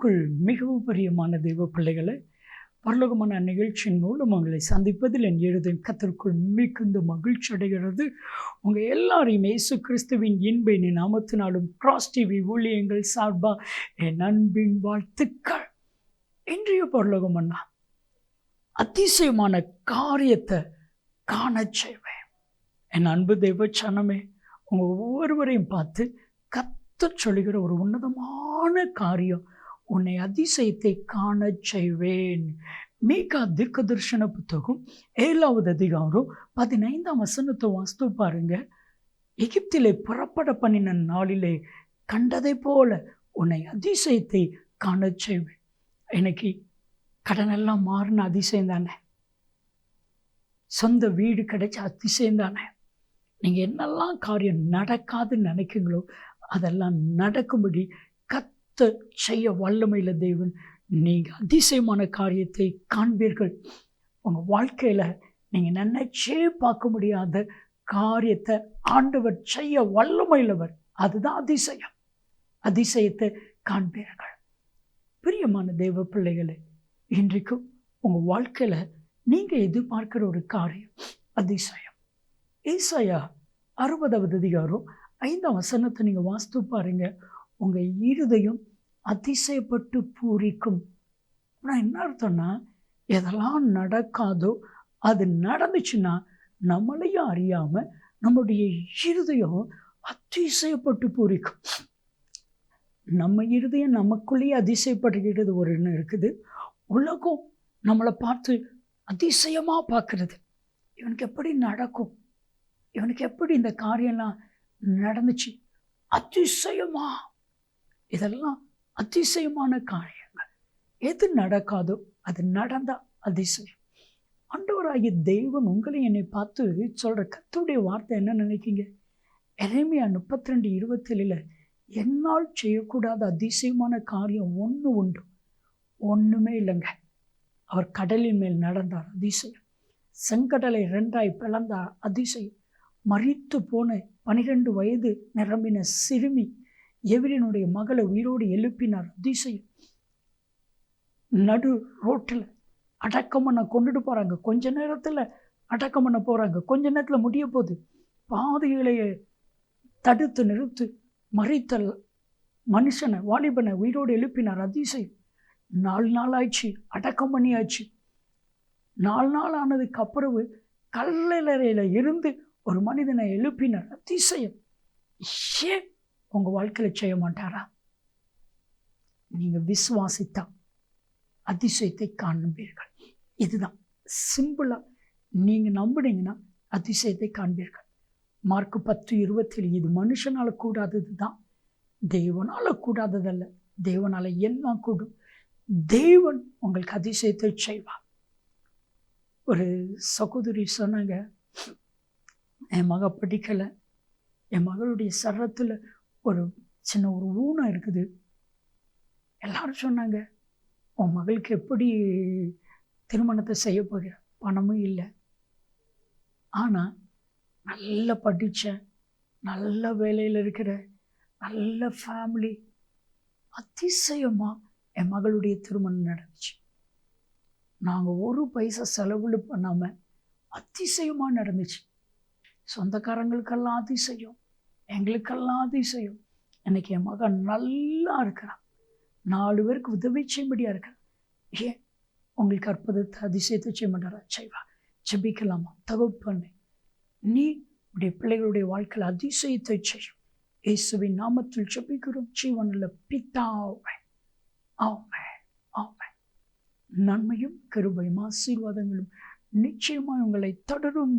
கர்த்தருக்குள் மிகவும் பிரியமான தெய்வ பிள்ளைகளை பரலோகமான நிகழ்ச்சியின் மூலம் உங்களை சந்திப்பதில் என் எழுதும் கத்திற்குள் மிகுந்த மகிழ்ச்சி அடைகிறது. உங்கள் எல்லாரையும் இயேசு கிறிஸ்துவின் இன்பை நாமத்தினாலும் கிராஸ் டிவி ஊழியங்கள் சார்பா என் அன்பின் வாழ்த்துக்கள். இன்றைய பரலோகம் அண்ணா அதிசயமான காரியத்தை காண செய்வேன். என் அன்பு தெய்வ சனமே உங்கள் ஒவ்வொருவரையும் பார்த்து கத்து சொல்லுகிற ஒரு உன்னதமான காரியம் உன்னை அதிசயத்தை காணச் செய்வேன். மீகா திக்க தரிசன புத்தகம் ஏழாவது அதிகாரம் பதினைந்தாம் வசனத்தை வாஸ்து பாருங்க. எகிப்திலே புறப்பட பண்ணின நாளிலே கண்டதை போல உன்னை அதிசயத்தை காணச் செய்வேன். எனக்கு கடனெல்லாம் மாறின அதிசயம் தானே? சொந்த வீடு கிடைச்ச அதிசயம் தானே? நீங்கள் என்னெல்லாம் காரியம் நடக்காதுன்னு நினைக்கிறீங்களோ அதெல்லாம் நடக்கும்படி கத் கத்த செய்ய வல்லமையில் தேவன் நீங்கள் அதிசயமான காரியத்தை காண்பீர்கள். உங்கள் வாழ்க்கையில் நீங்கள் நினைச்சே பார்க்க முடியாத காரியத்தை ஆண்டவர் செய்ய வல்லமையிலவர் அதுதான் அதிசயம். அதிசயத்தை காண்பீர்கள். பிரியமான தெய்வ பிள்ளைகளே இன்றைக்கும் உங்கள் வாழ்க்கையில் நீங்கள் எதிர்பார்க்கிற ஒரு காரியம் அதிசயம். ஈசாயா அறுபதாவது அதிகாரம் ஐந்தாம் வசனத்தை நீங்கள் வாஸ்து பாருங்கள் உங்கள் இருதயம் அதிசயப்பட்டு பூரிக்கும். ஆனால் என்ன அர்த்தம்னா எதெல்லாம் நடக்காதோ அது நடந்துச்சுன்னா நம்மளையும் அறியாமல் நம்முடைய இருதயம் அதிசயப்பட்டு பூரிக்கும். நம்ம இருதயம் நமக்குள்ளேயே அதிசயப்படுகிறது ஒரு எண்ணம் இருக்குது. உலகம் நம்மளை பார்த்து அதிசயமாக பார்க்குறது. இவனுக்கு எப்படி நடக்கும்? இவனுக்கு எப்படி இந்த காரியம்லாம் நடந்துச்சு? அதிசயமாக இதெல்லாம் அதிசயமான காரியங்கள். எது நடக்காதோ அது நடந்தால் அதிசயம். ஆண்டவராகிய தெய்வம் உங்களை என்னை பார்த்து சொல்கிற கத்துடைய வார்த்தை என்ன நினைக்கிங்க எரேமியா முப்பத்தி ரெண்டு இருபத்தேழில் என்னால் செய்யக்கூடாத அதிசயமான காரியம் ஒன்று உண்டு. ஒன்றுமே இல்லைங்க. அவர் கடலின் மேல் நடந்தார் அதிசயம். செங்கடலை ரெண்டாய் பிளந்தார் அதிசயம். மறித்து போன பனிரெண்டு வயது நிரம்பின சிறுமி எவரினுடைய மகளை உயிரோடு எழுப்பினார். அதிசயம் நடு ரோட்டில் அடக்கம் பண்ண கொண்டுட்டு போகிறாங்க கொஞ்ச நேரத்தில் அடக்கம் பண்ண போகிறாங்க கொஞ்ச நேரத்தில் முடிய போகுது. பாதைகளையே தடுத்து நிறுத்து மறைத்தல் மனுஷனை வாலிபனை உயிரோடு எழுப்பினார். அதிசயம் நாலு நாள் ஆயிடுச்சு. அடக்கம் பண்ணியாச்சு. நாலு நாள் ஆனதுக்கு அப்புறவு கல்லறையில் இருந்து ஒரு மனிதனை எழுப்பினார். அதிசயம். ஏன் உங்கள் வாழ்க்கையில் செய்ய மாட்டாரா? நீங்கள் விசுவாசித்தா அதிசயத்தை காண்பீர்கள். இதுதான் சிம்பிளாக நீங்கள் நம்புனீங்கன்னா அதிசயத்தை காண்பீர்கள். மார்க் பத்து இருபத்தில் இது மனுஷனால் கூடாதது தான் தேவனால் கூடாததல்ல. தேவனால் எல்லாம் கூடும். தேவன் உங்களுக்கு அதிசயத்தை செய்வார். ஒரு சகோதரி சொன்னாங்க என் மக படிக்கலை. என் மகளுடைய சரத்தில் ஒரு சின்ன ஒரு ஊனம் இருக்குது. எல்லாரும் சொன்னாங்க உன் மகளுக்கு எப்படி திருமணத்தை செய்ய போகிற? பணமும் இல்லை. ஆனால் நல்லா படித்த நல்ல வேலையில் இருக்கிற நல்ல ஃபேமிலி அதிசயமாக என் மகளுடைய திருமணம் நடந்துச்சு. நாங்கள் ஒரு பைசா செலவு பண்ணாமல் அதிசயமாக நடந்துச்சு. சொந்தக்காரங்களுக்கெல்லாம் அதிசயம். எங்களுக்கெல்லாம் அதிசயம் எனக்கு என் மகன் நல்லா இருக்கிறான். நாலு பேருக்கு உதவி செய்யும்படியாக இருக்கிறான். ஏன்? உங்களுக்கு அற்புதத்தை அதிசயத்தை செய்ய மாட்டாரா? செய்வா. ஜபிக்கலாமா? தகுப்பண்ணு நீ உடைய பிள்ளைகளுடைய வாழ்க்கையில் அதிசயத்தை செய்யும். இயேசுவின் நாமத்தில் ஜபிக்கிறோம். ஜீவனில் பித்தாவை ஆமை ஆமை நன்மையும் கருபையும் ஆசீர்வாதங்களும் நிச்சயமாக உங்களை தொடரும்.